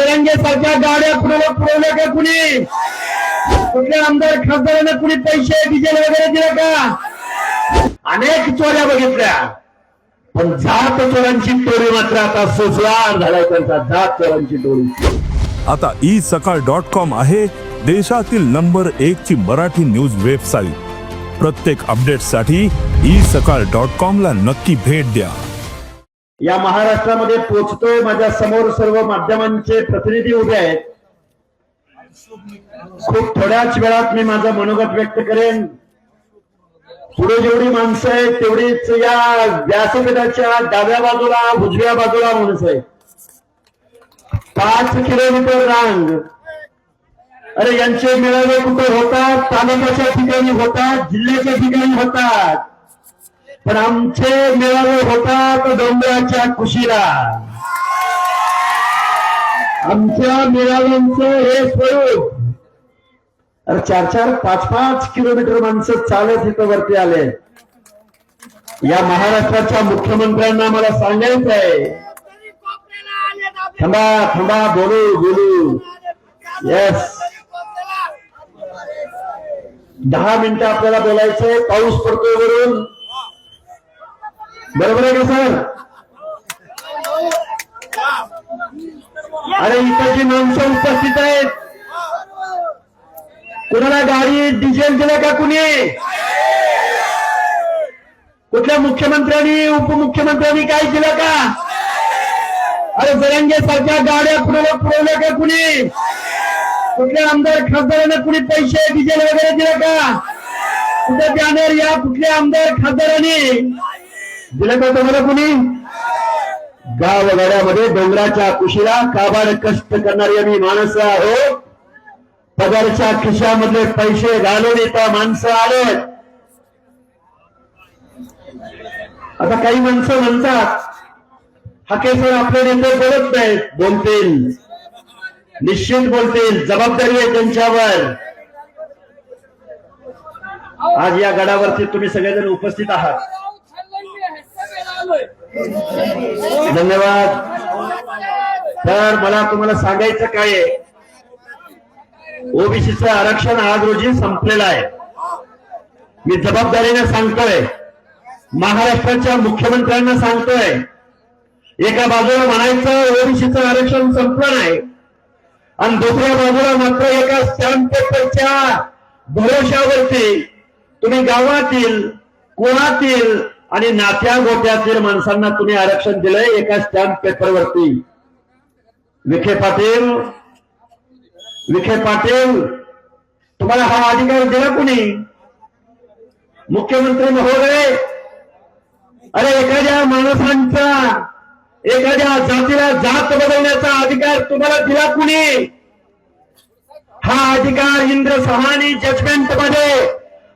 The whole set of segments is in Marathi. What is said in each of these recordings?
आमदारांच्या सारख्या गाड्या कुणाला पुरवल्या का कुणी. कुठल्या आमदार खासदारांना कुणी पैसे डिझेल वगैरे दिले का? अनेक चोऱ्या बघितल्या. पण जात चोरांची टोळी मात्र आता सुसवार झालाय त्यांचा जात चोरांची टोळी. आता ई सकाळ डॉट कॉम आहे देशातील नंबर एक ची मराठी न्यूज वेबसाईट प्रत्येक अपडेटसाठी ई सकाळ डॉट कॉम ला नक्की भेट द्या. या महाराष्ट्रामध्ये पोचतोय माझ्यासमोर सर्व माध्यमांचे प्रतिनिधी उभे आहेत. खूप थोड्याच वेळात मी माझं मनोगत व्यक्त करेन. पुढे जेवढी माणसं आहेत तेवढीच या व्यासपीठाच्या डाव्या बाजूला उजव्या बाजूला माणसं आहेत. पाच किलोमीटर रांग. अरे यांचे मेळावे कुठे होतात? तालुक्याच्या ठिकाणी होतात जिल्ह्याच्या ठिकाणी होतात. पण आमचे मेळावे होतात डोंगराच्या खुशीला आमच्या मेळाव्यांचं हे स्वरूप. अरे चार चार पाच पाच किलोमीटर माणसं चालत इथं वरती आले. या महाराष्ट्राच्या मुख्यमंत्र्यांना मला सांगायचं आहे थांबा थांबा बोलू बोलू. येस दहा मिनिटं आपल्याला बोलायचंय. पाऊस पडतोय वरून. बरोबर आहे का सर? अरे इथं माणसं उपस्थित आहेत. कुणाला गाडी डिझेल दिलं का कुणी? कुठल्या मुख्यमंत्र्यांनी उपमुख्यमंत्र्यांनी काय दिलं का? अरे जरंगे सारख्या गाड्या कुणाला पुरवल्या का कुणी? कुठल्या आमदार खासदारांना कुणी पैसे डिझेल वगैरे दिलं का? कुठे बॅनर या कुठल्या आमदार खासदारांनी? दिलं का तुम्हाला कुणी? गावगाड्यामध्ये डोंगराच्या कुशीला काबाड कष्ट करणारी आम्ही माणसं आहोत. पगारच्या खिशामधले पैसे घालून इथं माणसं आले आता काही माणसं म्हणतात हकेसर आपले नेते बोलत नाहीत बोलतील. निश्चित बोलतील जबाबदारी आहे त्यांच्यावर. आज या गडावरती तुम्ही सगळेजण उपस्थित आहात. धन्यवाद. तर मला तुम्हाला सांगायचं काय आहे? ओबीसीचं आरक्षण आज रोजी संपलेलं आहे. मी जबाबदारीने सांगतोय. महाराष्ट्राच्या मुख्यमंत्र्यांना सांगतोय. एका बाजूला म्हणायचं ओबीसीचं आरक्षण संपलं नाही. आणि दुसऱ्या बाजूला मात्र एका स्टॅम्प पेपरच्या भरोशावरती तुम्ही गावातील कोणातील आणि नात्या गोट्यातील माणसांना तुम्ही आरक्षण दिलंय एका स्टॅम्प पेपरवरती विखे पाटील विखे पाटील तुम्हाला हा अधिकार दिला कुणी? मुख्यमंत्री महोदय? अरे एखाद्या माणसांचा एखाद्या जातीला जात बदलण्याचा अधिकार तुम्हाला दिला कुणी? हा अधिकार इंद्र सहानी जजमेंटमध्ये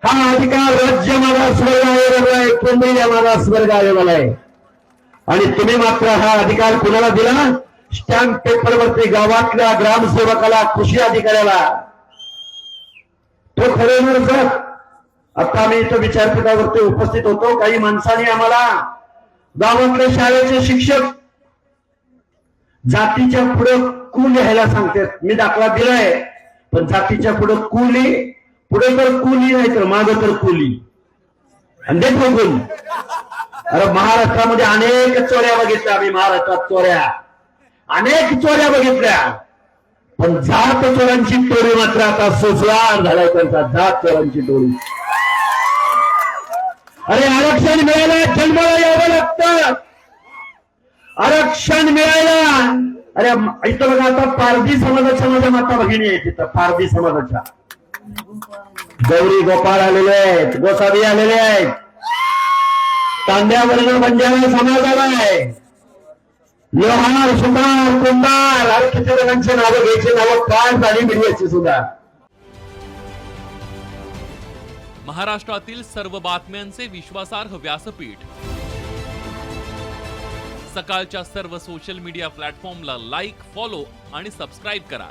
हा अधिकार राज्य माझा स्वर्ग आयोगाला आहे केंद्रीय माझा स्वर्ग आयोगाला आहे. आणि तुम्ही मात्र हा अधिकार कुणाला दिला? स्टॅम्प पेपरवरती गावातल्या ग्रामसेवकाला कृषी अधिकाऱ्याला. तो खरे सर आता आम्ही इथं विचारपीठावरती उपस्थित होतो. काही माणसांनी आम्हाला गावातले शाळेचे शिक्षक जातीच्या पुढे कू लिहायला सांगतात. मी दाखला दिलाय पण जातीच्या पुढे कुली पुढे तर कुली नाही तर माझं तर कुली. आणि बघून. अरे महाराष्ट्रामध्ये अनेक चोऱ्या बघितल्या आम्ही महाराष्ट्रात चोऱ्या. अनेक चोऱ्या बघितल्या. पण जात चोरांची टोळी मात्र आता सुजवार झालाय त्यांचा जात चोरांची टोळी. अरे आरक्षण मिळायला जन्माला यावं लागतं. आरक्षण मिळायला. अरे इथं बघा आता पारधी समाजाच्या माझ्या माता भगिनी आहे तिथं पारधी समाजाच्या. गौरी गोपाळ आलेले आहेत गोसावी आलेले आहेत. तांड्या वर्ग बंजारा समाज आलाय व्यवहार सुतार कुंभार आणि किती जणांची नावं घ्यायची नावं काय झाली मिळवायची सुद्धा. महाराष्ट्रातील सर्व बातम्यांचे विश्वासार्ह व्यासपीठ. सकाळच्या सर्व सोशल मीडिया प्लॅटफॉर्मला लाईक फॉलो आणि सबस्क्राईब करा.